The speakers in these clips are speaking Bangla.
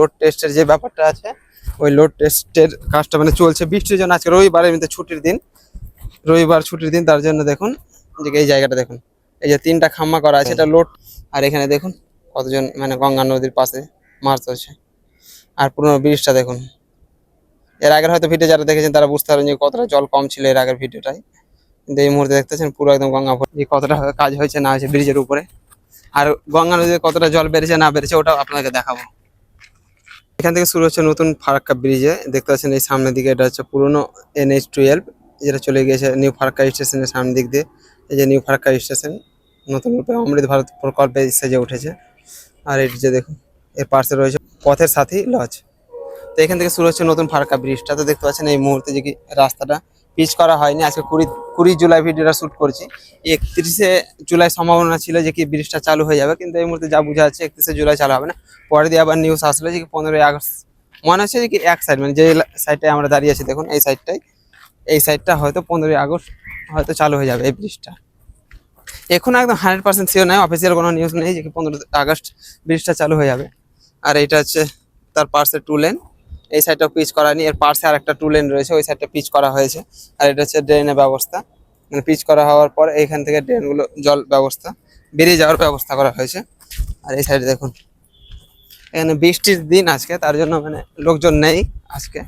লোড টেস্টের যে ব্যাপারটা আছে, ওই লোড টেস্টের কাজটা মানে চলছে। বৃষ্টির জন্য আজকে রবিবার এমনিতে ছুটির দিন। রবিবার ছুটির দিন, তার জন্য দেখুন যে এই জায়গাটা দেখুন। এই যে তিনটা খাম্মা করা আছে, এটা লোড আর এখানে দেখুন, কতজন মানে গঙ্গা নদীর পাশে মাছ ধরছে। আর পুরোনো ব্রিজটা দেখুন। এর আগের হয়তো ভিডিও যারা দেখেছেন, তারা বুঝতে পারবেন যে কতটা জল কম ছিল এর আগের ভিডিওটাই কিন্তু এই মুহূর্তে দেখতেছেন, পুরো একদম গঙ্গা। যে কতটা কাজ হয়েছে, না হয়েছে ব্রিজের উপরে। আর গঙ্গা নদীতে কতটা জল বেড়েছে, না বেড়েছে, ওটাও আপনাকে দেখাবো। এখান থেকে শুরু হচ্ছে নতুন ফারাক্কা ব্রিজে দেখতে পাচ্ছেন এই সামনের দিকে এটা হচ্ছে পুরনো এনএইচ টুয়েলভ যেটা চলে গিয়েছে নিউ ফারাক্কা স্টেশনের সামনের দিক দিয়ে। এই যে নিউ ফারাক্কা স্টেশন নতুন রূপে অমৃত ভারত প্রকল্পে সেজে উঠেছে। আর এটি যে দেখুন, এর পাশে রয়েছে পথের সাথী লজ তো এখান থেকে শুরু হচ্ছে নতুন ফারাক্কা ব্রিজটা তো দেখতে পাচ্ছেন এই মুহূর্তে যে কি রাস্তাটা পিচ করা হয়নি। আজকে কুড়ি কুড়ি জুলাই ভিডিওটা শ্যুট করছি। একত্রিশে জুলাই সম্ভাবনা ছিল যে কি ব্রিজটা চালু হয়ে যাবে, কিন্তু এই মুহূর্তে যা বোঝা যাচ্ছে একত্রিশে জুলাই চালু হবে না। পরে দিয়ে আবার নিউজ আসলো যে কি পনেরোই আগস্ট, মনে হচ্ছে যে কি এক সাইড মানে যে সাইডটায় আমরা দাঁড়িয়ে আছি, দেখুন এই সাইডটাই এই সাইডটা হয়তো পনেরোই আগস্ট হয়তো চালু হয়ে যাবে এই ব্রিজটা। এখন একদম হান্ড্রেড পার্সেন্ট শিওর নয় অফিসিয়াল কোনো নিউজ নেই যে কি পনেরো আগস্ট ব্রিজটা চালু হয়ে যাবে। আর এটা হচ্ছে তার পার্সে টু লেন এই সাইডটা পিচ করা নি এর পার্শ্বে আর একটা টু লেন রয়েছে, ওই সাইডটা পিচ করা হয়েছে। আর এটা হচ্ছে ড্রেনের ব্যবস্থা। মানে পিচ করা হওয়ার পর এইখান থেকে ড্রেনগুলো জল ব্যবস্থা, বেরিয়ে যাওয়ার ব্যবস্থা করা হয়েছে। আর এই সাইডে দেখুন, এখানে বৃষ্টির দিন আজকে, তার জন্য মানে লোকজন নেই আজকে,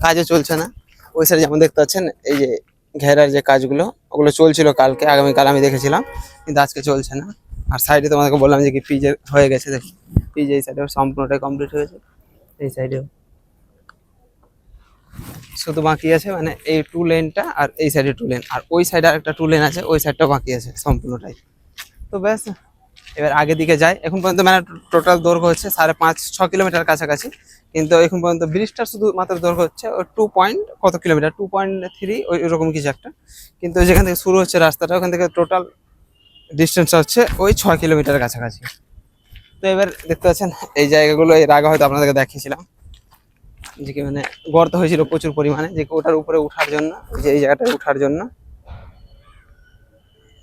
কাজও চলছে না। ওই সাইডে যেমন দেখতে পাচ্ছেন, এই যে ঘেরার যে কাজগুলো, ওগুলো চলছিল কালকে, আগামীকাল আমি দেখেছিলাম, কিন্তু আজকে চলছে না। আর সাইডে তোমাদেরকে বললাম যে কি পিজের হয়ে গেছে, দেখি। পিজে এই সাইডে সম্পূর্ণটাই কমপ্লিট হয়েছে, এই সাইডেও। শুধু বাকি আছে মানে এই টু লেনটা আর এই সাইডে টু লেন আর ওই সাইডে আরেকটা টু লেন আছে, ওই সাইডটাও বাকি আছে সম্পূর্ণটাই। তো ব্যাস, এবার আগে দিকে যাই। এখন পর্যন্ত মানে টোটাল দৈর্ঘ্য হচ্ছে সাড়ে পাঁচ, ছ কিলোমিটার কাছাকাছি। কিন্তু এখন পর্যন্ত ব্রিজটার শুধু মাত্র দৈর্ঘ্য হচ্ছে টু পয়েন্ট কত কিলোমিটার? টু পয়েন্ট থ্রি ওই রকম কিছু একটা। কিন্তু যেখান থেকে শুরু হচ্ছে রাস্তাটা, ওখান থেকে টোটাল ডিস্টেন্স হচ্ছে ওই ছয় কিলোমিটার কাছাকাছি। তো এবার দেখতে পাচ্ছেন, এই জায়গাগুলো এর আগে হয়তো আপনাদেরকে দেখিয়েছিলাম। যে কি মানে গর্ত হয়েছিল প্রচুর পরিমাণে, যে ওটার উপরে উঠার জন্য, যে এই জায়গাটা উঠার জন্য।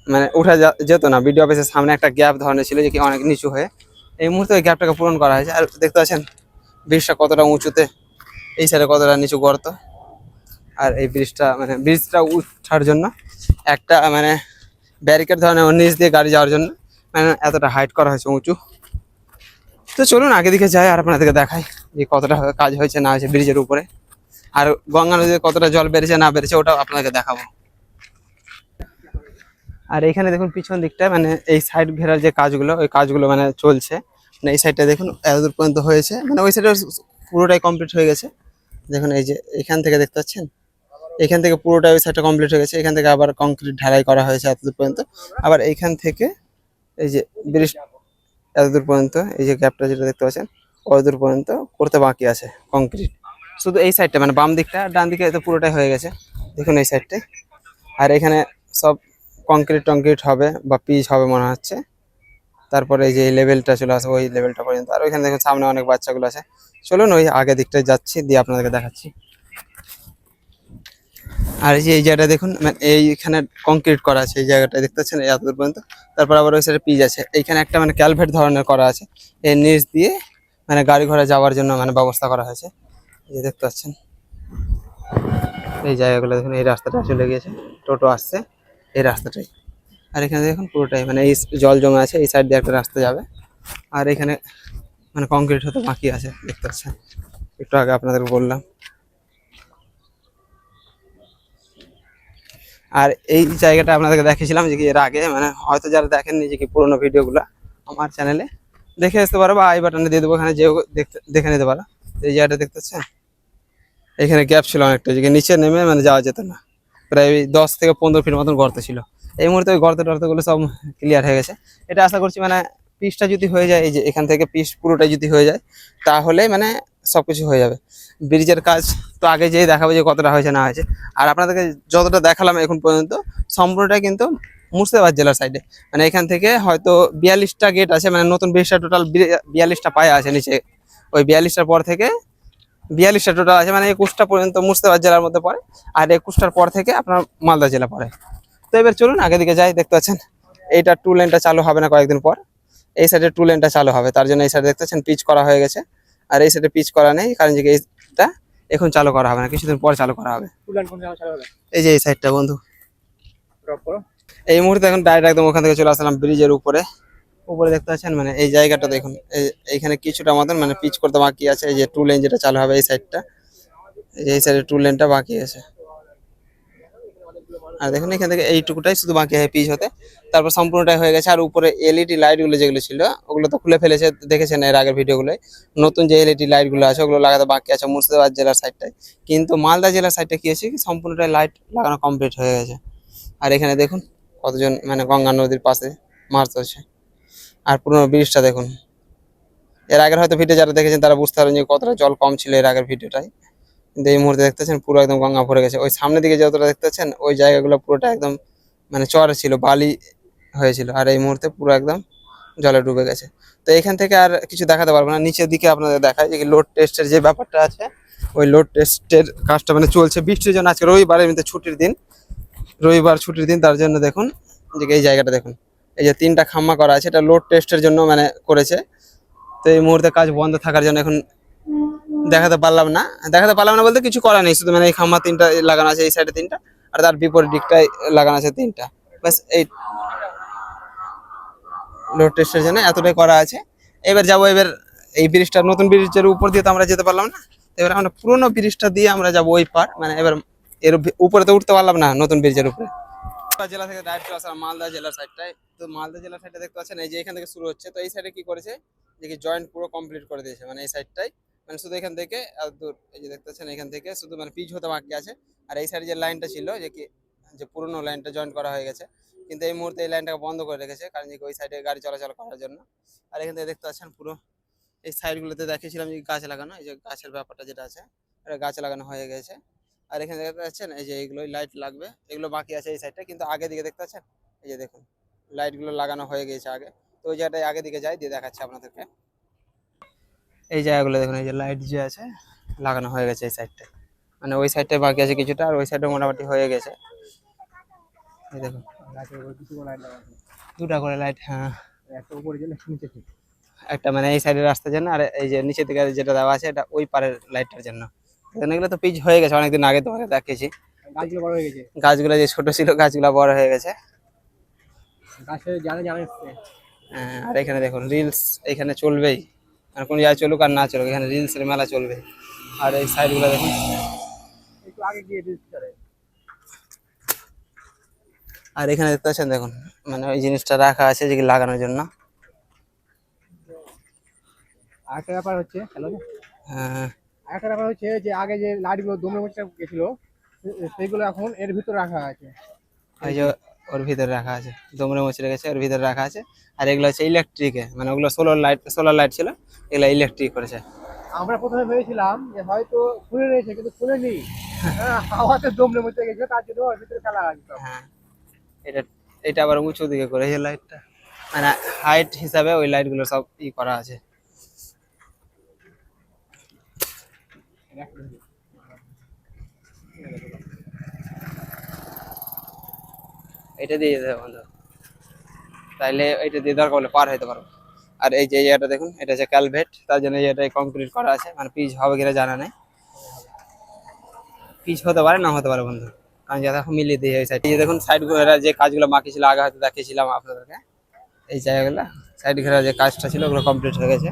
মানে উঠা যেত না, বিডিও অফিসের সামনে একটা গ্যাপ ধরনের ছিল যে কি অনেক নিচু হয়ে। এই মুহূর্তে ওই গ্যাপটাকে পূরণ করা হয়েছে। আর দেখতে পাচ্ছেন, ব্রিজটা কতটা উঁচুতে, এই সাইডে কতটা নিচু গর্ত। আর এই ব্রিজটা মানে ব্রিজটা উঠার জন্য একটা মানে ব্যারিকেড ধরনের নিচ দিয়ে গাড়ি যাওয়ার জন্য মানে এতটা হাইট করা হয়েছে উঁচু। তো চলুন আগে দিকে যাই আর আপনাদেরকে দেখাই যে কতটা কাজ হয়েছে, না হয়েছে ব্রিজের উপরে। আর গঙ্গা নদীতে কতটা জল বেড়েছে, না বেড়েছে, ওটাও আপনাদেরকে দেখাবো। আর এখানে দেখুন পিছন দিকটা মানে এই সাইড ঘেরার যে কাজগুলো, ওই কাজগুলো মানে চলছে। মানে এই সাইডটা দেখুন এতদূর পর্যন্ত হয়েছে। মানে ওই সাইডে পুরোটাই কমপ্লিট হয়ে গেছে। দেখুন এই যে এখান থেকে দেখতে পাচ্ছেন? এখান থেকে পুরোটা ওই সাইডটা কমপ্লিট হয়ে গেছে। এখান থেকে আবার কংক্রিট ঢালাই করা হয়েছে এতদূর পর্যন্ত। আবার এইখান থেকে এই যে ব্রিজ এতদূর পর্যন্ত, এই যে গ্যাপটা যেটা দেখতে পাচ্ছেন, অতদূর পর্যন্ত করতে বাকি আছে কংক্রিট শুধু এই সাইডটা মানে বাম দিকটা, ডান দিকে তো পুরোটাই হয়ে গেছে। দেখুন এই সাইডটাই আর এখানে সব কংক্রিট টংক্রিট হবে বা পিচ হবে মনে হচ্ছে। তারপরে এই যে লেভেলটা চলে আসে ওই লেভেলটা পর্যন্ত। আর ওইখানে দেখুন সামনে অনেক বাচ্চাগুলো আছে। চলুন ওই আগের দিকটায় যাচ্ছি, দিয়ে আপনাদেরকে দেখাচ্ছি। আর এই যে এই জায়গাটা দেখুন মানে এইখানে কংক্রিট করা আছে, এই জায়গাটা দেখতে পাচ্ছেন এতদূর পর্যন্ত। তারপর আবার ওই সাইডে পিচ আছে। এইখানে একটা মানে ক্যালভেট ধরনের করা আছে। এর নিচ দিয়ে মানে গাড়ি ঘোড়া যাওয়ার জন্য মানে ব্যবস্থা করা হয়েছে। এই যে দেখতে পাচ্ছেন। এই জায়গাগুলো দেখুন, এই রাস্তাটা চলে গিয়েছে। টোটো আসছে, এই রাস্তাটাই। আর এখানে দেখুন, পুরোটাই মানে এই জল জমে আছে, এই সাইড দিয়ে একটা রাস্তা যাবে। আর এখানে মানে কংক্রিট হতে বাকি আছে, দেখতে পাচ্ছেন। একটু আগে আপনাদের বললাম। আর এই জায়গাটা আপনাদেরকে দেখেছিলাম যে কি এর আগে মানে হয়তো যারা দেখেননি যে কি পুরোনো ভিডিওগুলো আমার চ্যানেলে দেখে আসতে পারো বা আই বাটনে দিয়ে দেবো এখানে যেও দেখে নিতে পারো। এই জায়গাটা দেখতে পাচ্ছেন এখানে গ্যাপ ছিল অনেকটা, যে নিচে নেমে মানে যাওয়া যেত না। প্রায় ওই দশ থেকে পনেরো ফিট মতন গর্ত ছিল। এই মুহূর্তে ওই গর্ত টর্তগুলো সব ক্লিয়ার হয়ে গেছে। এটা আশা করছি মানে পিসটা যদি হয়ে যায়, এই যে এখান থেকে পিস পুরোটাই যদি হয়ে যায়, তাহলে মানে সব কিছু হয়ে যাবে। ব্রিজের কাজ তো আগে যেই দেখাবো যে কতটা হয়েছে, না হয়েছে। আর আপনাদেরকে যতটা দেখালাম এখন পর্যন্ত সম্পূর্ণটাই কিন্তু মুর্শিদাবাদ জেলার সাইডে মানে এখান থেকে হয়তো বিয়াল্লিশটা গেট আছে মানে নতুন ব্রিজটা টোটাল বিয়াল্লিশটা পায়ে আছে নিচে। ওই বিয়াল্লিশটার পর থেকে বিয়াল্লিশটা টোটাল আছে মানে একুশটা পর্যন্ত মুর্শিদাবাদ জেলার মধ্যে পড়ে। আর একুশটার পর থেকে আপনার মালদা জেলা পড়ে। তো এবার চলুন আগে দিকে যাই, দেখতে পাচ্ছেন, এইটা টু লেনটা চালু হবে না কয়েকদিন পর। এই সাইডে টু লেনটা চালু হবে, তার জন্য এই সাইডে দেখতে পাচ্ছেন পিচ করা হয়ে গেছে। আর এই সাইডে পিচ করা নেই কারণ যে এইটা এখন চালু করা হবে না কিছুদিন পর চালু করা হবে। এই যে এই সাইডটা বন্ধু। এই মুহূর্তে এখন ডাইরেক্ট একদম ওখান থেকে চলে আসলাম ব্রিজের উপরে। উপরে দেখতে পাচ্ছেন মানে এই জায়গাটা দেখুন এই- এইখানে কিছুটা মতন মানে পিচ করতে বাকি আছে এই যে টু লেন যেটা চালু হবে এই সাইডটা এই সাইডে টু লেনটা বাকি আছে। আর দেখুন এখান থেকে এইটুকুটাই শুধু বাকি হয় পিচ হতে। তারপর সম্পূর্ণটাই হয়ে গেছে। আর উপরে এলইডি লাইটগুলো যেগুলো ছিল, ওগুলো তো খুলে ফেলেছে, দেখেছেন এর আগের ভিডিওগুলোয়। নতুন যে এলইডি লাইটগুলো আছে, ওগুলো লাগাতে বাকি আছে মুর্শিদাবাদ জেলার সাইডটায় কিন্তু মালদা জেলার সাইডটা কি আছে কি? সম্পূর্ণটাই লাইট লাগানো কমপ্লিট হয়ে গেছে। আর এখানে দেখুন কতজন মানে গঙ্গা নদীর পাশে মাছ হচ্ছে। আর পুরোনো ব্রিজটা দেখুন। এর আগের হয়তো ভিডিও যারা দেখেছেন, তারা বুঝতে পারেন যে কতটা জল কম ছিল এর আগের ভিডিওটাই এই মুহূর্তে দেখতেছেন পুরো একদম গঙ্গা ভরে গেছে। ওই সামনের দিকে যতটা দেখতেছেন ওই জায়গাগুলো পুরোটা একদম মানে চর ছিল, বালি হয়েছিল। আর এই মুহূর্তে পুরো একদম জলে ডুবে গেছে। তো এখান থেকে আর কিছু দেখাতে পারব না। নিচের দিকে আপনাদের দেখায় যে লোড টেস্টের যে ব্যাপারটা আছে, ওই লোড টেস্টের কাজটা মানে চলছে। বৃষ্টির জন্য আজকে রবিবার এমনিতে ছুটির দিন। রবিবার ছুটির দিন, তার জন্য দেখুন যে এই জায়গাটা দেখুন। এই যে তিনটা খাম্মা করা আছে, এটা লোড টেস্টের জন্য মানে করেছে। তো এই মুহূর্তে কাজ বন্ধ থাকার জন্য এখন দেখাতে পারলাম না। দেখাতে পারলাম না বলতে কিছু করা নেই, শুধু মানে এই খাম্মা তিনটা লাগানো আছে, এই সাইডে তিনটা, আর তার বিপরীত দিকটায় লাগানো আছে তিনটা। ব্যাস, এই লোড টেস্টের জন্য এতটাই করা আছে। এবার যাব, এবার এই ব্রিজটা নতুন ব্রিজের উপর দিয়ে তো আমরা যেতে পারলাম না। এবার আমরা পুরোনো ব্রিজটা দিয়ে আমরা যাব ওই পার মানে এবার এর উপরে তো উঠতে পারলাম না নতুন ব্রিজের উপরে। জেলা থেকে ডাইরেক্ট চলে আসলাম মালদা জেলার সাইডটায় তো মালদা জেলার সাইডে দেখতে পাচ্ছেন, এই যে এখান থেকে শুরু হচ্ছে, তো এই সাইডে কি করেছে? যে কি জয়েন্ট পুরো কমপ্লিট করে দিয়েছে মানে এই সাইডটাই মানে শুধু এখান থেকে, আর দূর, এই যে দেখতে পাচ্ছেন এখান থেকে, শুধু মানে পিচ হতে বাকি আছে। আর এই সাইডে যে লাইনটা ছিল, যে কি, যে পুরোনো লাইনটা জয়েন করা হয়ে গেছে, কিন্তু এই মুহূর্তে এই লাইনটাকে বন্ধ করে রেখেছে, কারণ যে ওই সাইডে গাড়ি চলাচল করার জন্য। আর এখান থেকে দেখতে পাচ্ছেন পুরো, এই সাইডগুলোতে দেখিয়েছিলাম যে গাছ লাগানো, এই যে গাছের ব্যাপারটা যেটা আছে, এটা গাছ লাগানো হয়ে গেছে। আর এখানে দেখতে পাচ্ছেন, এই যে এইগুলো লাইট লাগবে, এগুলো বাকি আছে এই সাইডটা কিন্তু আগে দিকে দেখতে পাচ্ছেন, এই যে দেখুন লাইটগুলো লাগানো হয়ে গেছে আগে। তো ওই জায়গাটায় আগে দিকে যাই, দিয়ে দেখাচ্ছি আপনাদেরকে। এই জায়গাগুলো দেখুন এই যে লাইট যে আছে লাগানো হয়ে গেছে এই সাইডটায় মানে ওই সাইডটায় বাকি আছে কিছুটা আর ওই সাইডে মোটামুটি হয়ে গেছে। এই দেখুন দুটা করে লাইট হ্যাঁ। একটা উপরে গেলে নিচে একটা মানে এই সাইডের রাস্তার জন্য আর এই যে নিচের দিকে যেটা দেওয়া আছে এটা ওই পারের লাইটটার জন্য। এগুলো তো পিচ হয়ে গেছে অনেকদিন আগে তোমাকে দেখিয়েছি। গাছগুলো বড় হয়ে গেছে গাছগুলো যে ছোট ছিল গাছগুলো বড় হয়ে গেছে। গাছে জানে হ্যাঁ, আর এখানে দেখুন রিলস এখানে চলবেই। আর কোনো জায়গায় চলুক আর না চলুক এখানে রিলসের মেলা চলবে। আর এই সাইডগুলো দেখুন। একটু আগে গিয়ে রিলস করে আর এখানে দেখতে পাচ্ছেন দেখুন মানে ওই জিনিসটা রাখা আছে যে লাগানোর জন্য। আরেকটা ব্যাপার হচ্ছে হ্যালো হ্যাঁ, আরেকটা ব্যাপার হচ্ছে যে আগে যে লাইটগুলো দমে মুচে গেছিল সেইগুলো এখন এর ভিতরে রাখা আছে। ওই যে ওর ভিতরে রাখা আছে। দমরে মুচড়ে রেখেছে ওর ভিতরে রাখা আছে। আর এগুলো হচ্ছে ইলেকট্রিকে মানে ওগুলো সোলার লাইট সোলার লাইট ছিল এগুলো ইলেকট্রিক করেছে। আমরা প্রথমে ভেবেছিলাম যে হয়তো খুলে রয়েছে কিন্তু খুলে নেই। হ্যাঁ, হাওয়াতে দমলে মুচে গেছিল তার জন্য ওর ভিতরে ফেলা আছে হ্যাঁ এটা এটা আবার উঁচু দিকে করেছে লাইটটা মানে হাইট হিসাবে ওই লাইটগুলো সব ই করা আছে। এটা দিয়ে যেতে হবে বন্ধু। তাইলে এটা দিয়ে দরকার হলে পার হইতে পারব। আর এই যে জায়গাটা দেখুন, এটা হচ্ছে ক্যালভেট, তার জন্য জায়গাটাই কমপ্লিট করা আছে। মানে পিচ হবে কিনা জানা নেই। পিচ হতে পারে, না হতে পারে বন্ধু। কারণ যাতে এখন মিলিয়ে দিয়ে সাইড এই যে দেখুন সাইড ঘেরা যে কাজগুলো বাকি ছিল, আগে হয়তো দেখিয়েছিলাম আপনাদেরকে। এই জায়গাগুলো সাইড ঘেরা যে কাজটা ছিল, ওগুলো কমপ্লিট হয়ে গেছে।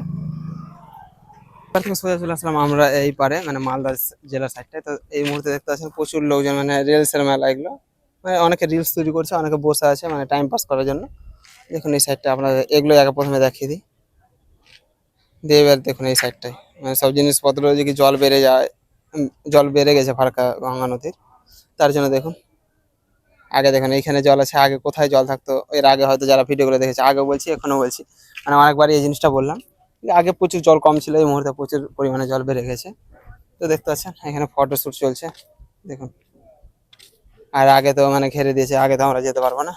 সোজা চলে আসলাম আমরা এই পারে মানে মালদা জেলার সাইডটায় তো এই মুহূর্তে দেখতে পাচ্ছেন প্রচুর লোকজন মানে রিলসের মেলা এগুলো। মানে অনেকে রিলস তৈরি করছে, অনেকে বসে আছে মানে টাইম পাস করার জন্য। দেখুন এই সাইডটা আপনাদের এগুলো আগে প্রথমে দেখিয়ে দিই। দিয়ে এবার দেখুন এই সাইডটায় মানে সব জিনিসপত্র যে কি জল বেড়ে যায় জল বেড়ে গেছে ফারকা গঙ্গা নদীর। তার জন্য দেখুন। আগে দেখুন এইখানে জল আছে, আগে কোথায় জল থাকতো, এর আগে হয়তো যারা ভিডিওগুলো দেখেছে আগে বলছি, এখনও বলছি। মানে অনেকবার এই জিনিসটা বললাম। আগে প্রচুর জল কম ছিল, এই মুহূর্তে প্রচুর পরিমাণে জল বেড়ে গেছে। তো দেখতে পাচ্ছেন, এখানে ফটোশ্যুট চলছে। দেখুন। আর আগে তো মানে ঘেরে দিয়েছে, আগে তো আমরা যেতে পারব না।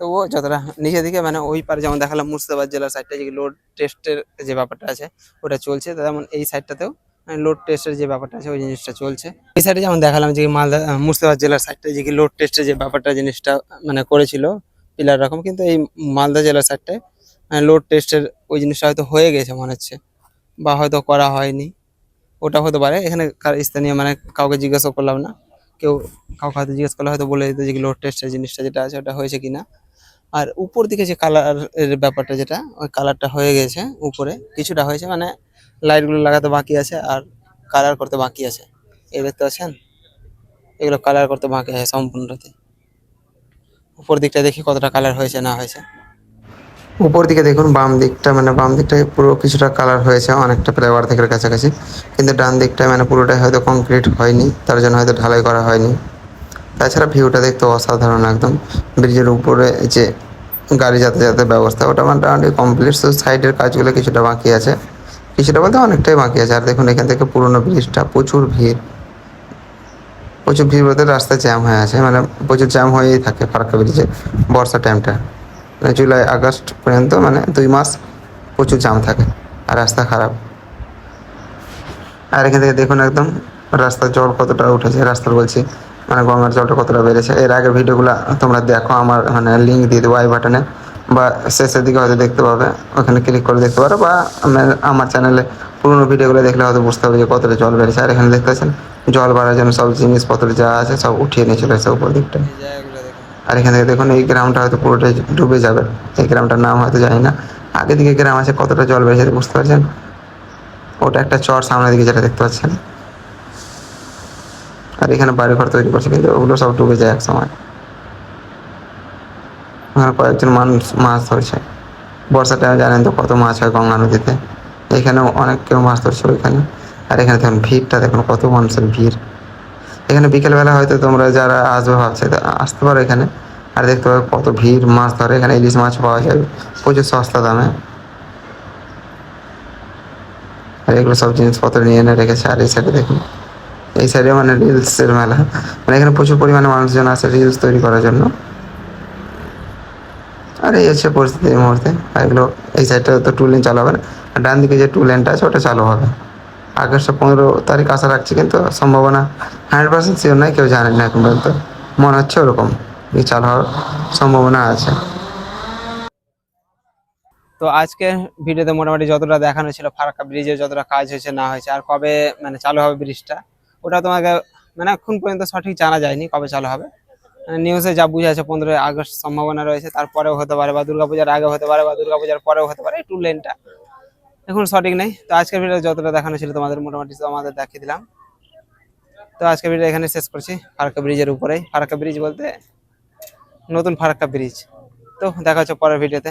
তো ও যতটা নিচের দিকে মানে ওই পারে যেমন দেখালাম মুর্শিদাবাদ জেলার সাইডটা যে লোড টেস্টের যে ব্যাপারটা আছে, ওটা চলছে। তেমন এই সাইডটাতেও লোড টেস্টের যে ব্যাপারটা আছে, ওই জিনিসটা চলছে। এই সাইডে যেমন দেখালাম যে মালদা মুর্শিদাবাদ জেলার সাইডটা যে কি লোড টেস্টের যে ব্যাপারটা, জিনিসটা মানে করেছিল পিলার রকম কিন্তু এই মালদা জেলার সাইডটায় লোড টেস্টের ওই জিনিসটা হয়তো হয়ে গেছে মনে হচ্ছে, বা হয়তো করা হয়নি। ওটা হতে পারে, এখানে স্থানীয় মানে কাউকে জিজ্ঞাসা করলাম না। কেউ কাউকে হয়তো জিজ্ঞেস করলে হয়তো বলে দিতে যে লোড টেস্টের জিনিসটা যেটা আছে ওটা হয়েছে কিনা। আর উপর দিকে যে কালারের ব্যাপারটা যেটা, ওই কালারটা হয়ে গেছে উপরে, কিছুটা হয়েছে মানে লাইটগুলো লাগাতে বাকি আছে আর কালার করতে বাকি আছে। এই দেখতে পাচ্ছেন? এগুলো কালার করতে বাকি আছে সম্পূর্ণতে উপর দিকটা দেখি কতটা কালার হয়েছে না হয়েছে। উপর দিকে দেখুন, বাম দিকটা মানে বাম দিকটায় পুরো কিছুটা কালার হয়েছে, অনেকটা প্রায় অর্ধেকের কাছাকাছি। কিন্তু ডান দিকটায় মানে পুরোটাই হয়তো কংক্রিট হয়নি, তার জন্য হয়তো ঢালাই করা হয়নি। তাছাড়া ভিউটা দেখতে অসাধারণ একদম। ব্রিজের উপরে যে গাড়ি যাতায়াতের ব্যবস্থা, ওটা মোটামুটি কমপ্লিট শুধু সাইডের কাজগুলো কিছুটা বাকি আছে। কিছুটা বলতে অনেকটাই বাকি আছে। আর দেখুন, এখান থেকে পুরোনো ব্রিজটা প্রচুর ভিড়। প্রচুর ভিড় বলতে রাস্তা জ্যাম হয়ে আছে মানে প্রচুর জ্যাম হয়েই থাকে ফারাক্কা ব্রিজে, বর্ষা টাইমটা মানে জুলাই, আগস্ট পর্যন্ত মানে দুই মাস প্রচুর জ্যাম থাকে আর রাস্তা খারাপ। আর এখান থেকে দেখুন একদম রাস্তার জল কতটা উঠেছে, রাস্তার বলছি মানে গঙ্গার জলটা কতটা বেড়েছে। এর আগের ভিডিওগুলো তোমরা দেখো, আমার মানে লিঙ্ক দিয়ে দেবো আই বাটনে বা শেষের দিকে হয়তো দেখতে পাবে, ওখানে ক্লিক করে দেখতে পারো, বা আমার- চ্যানেলে পুরোনো ভিডিওগুলো দেখলে হয়তো বুঝতে হবে যে কতটা জল বেড়েছে। আর এখানে দেখতে পাচ্ছেন জল বাড়ার জন্য সব জিনিসপত্র যা আছে সব উঠিয়ে নিয়ে চলে এসেছে উপর দিকটায় আর এখান থেকে দেখুন, এই গ্রামটা হয়তো পুরোটাই ডুবে যাবে। এই গ্রামটার নাম হয়তো জানি না। আগে দিকে গ্রাম আছে, কতটা জল বেড়েছে বুঝতে পারছেন? ওটা একটা চর সামনের দিকে যেটা দেখতে পাচ্ছেন। আর এখানে বাড়ি ঘর তৈরি করছে, কিন্তু ওগুলো সব ডুবে যায় এক সময়। ওখানে কয়েকজন মানুষ মাছ ধরছে। বর্ষার টাইমে জানেন তো কত মাছ হয় গঙ্গা নদীতে। এখানেও অনেক কেউ মাছ ধরছে ওইখানে। আর এখানে দেখুন, ভিড়টা দেখুন, কত মানুষের ভিড়। এখানে বিকেলবেলা হয়তো তোমরা যারা আসবে ভাবছে আসতে পারো এখানে। আর দেখতে পাবে কত ভিড়, মাছ ধরে। এখানে ইলিশ মাছ পাওয়া যাবে প্রচুর সস্তা দামে। আর এগুলো সব জিনিসপত্র নিয়ে এনে রেখেছে, আর এই সাইডে দেখুন। এই সাইডে মানে রিলসের মেলা। মানে এখানে প্রচুর পরিমাণে মানুষজন আসে রিলস তৈরি করার জন্য। আর এই হচ্ছে পরিস্থিতি এই মুহূর্তে। আর এগুলো এই সাইডটা তো টু লেন চালু হবে না ডান দিকে যে টু লেনটা আছে, ওটা চালু হবে। আগস্ট পনেরো তারিখ আশা রাখছি, কিন্তু সম্ভাবনা হান্ড্রেড পার্সেন্ট শিওর নয় কেউ জানেন না এখন পর্যন্ত। মনে হচ্ছে ওরকম চালু হওয়ার সম্ভাবনা আছে। তো আজকে ভিডিওতে মোটামুটি যতটা দেখানো ছিল, ফারাক্কা ব্রিজে যতটা কাজ হয়েছে, না হয়েছে, আর কবে মানে চালু হবে ব্রিজটা, ওটা তোমাকে মানে এখন পর্যন্ত সঠিক জানা যায়নি কবে চালু হবে। নিউজে যা বুঝে আছে, পনেরোই আগস্ট সম্ভাবনা রয়েছে, তারপরেও হতে পারে বা দুর্গাপূজার আগে হতে পারে বা দুর্গাপূজার পরেও হতে পারে টু লেনটা এখন সঠিক নেই। তো আজকের ভিডিও যতটা দেখানো ছিল তোমাদের মোটামুটি আমাদের দেখিয়ে দিলাম। তো আজকের ভিডিও এখানে শেষ করছি, ফারাক্কা ব্রিজের উপরে ফারাক্কা ব্রিজ বলতে নতুন ফারাক্কা ব্রিজ। তো দেখা হচ্ছে পরের ভিডিওতে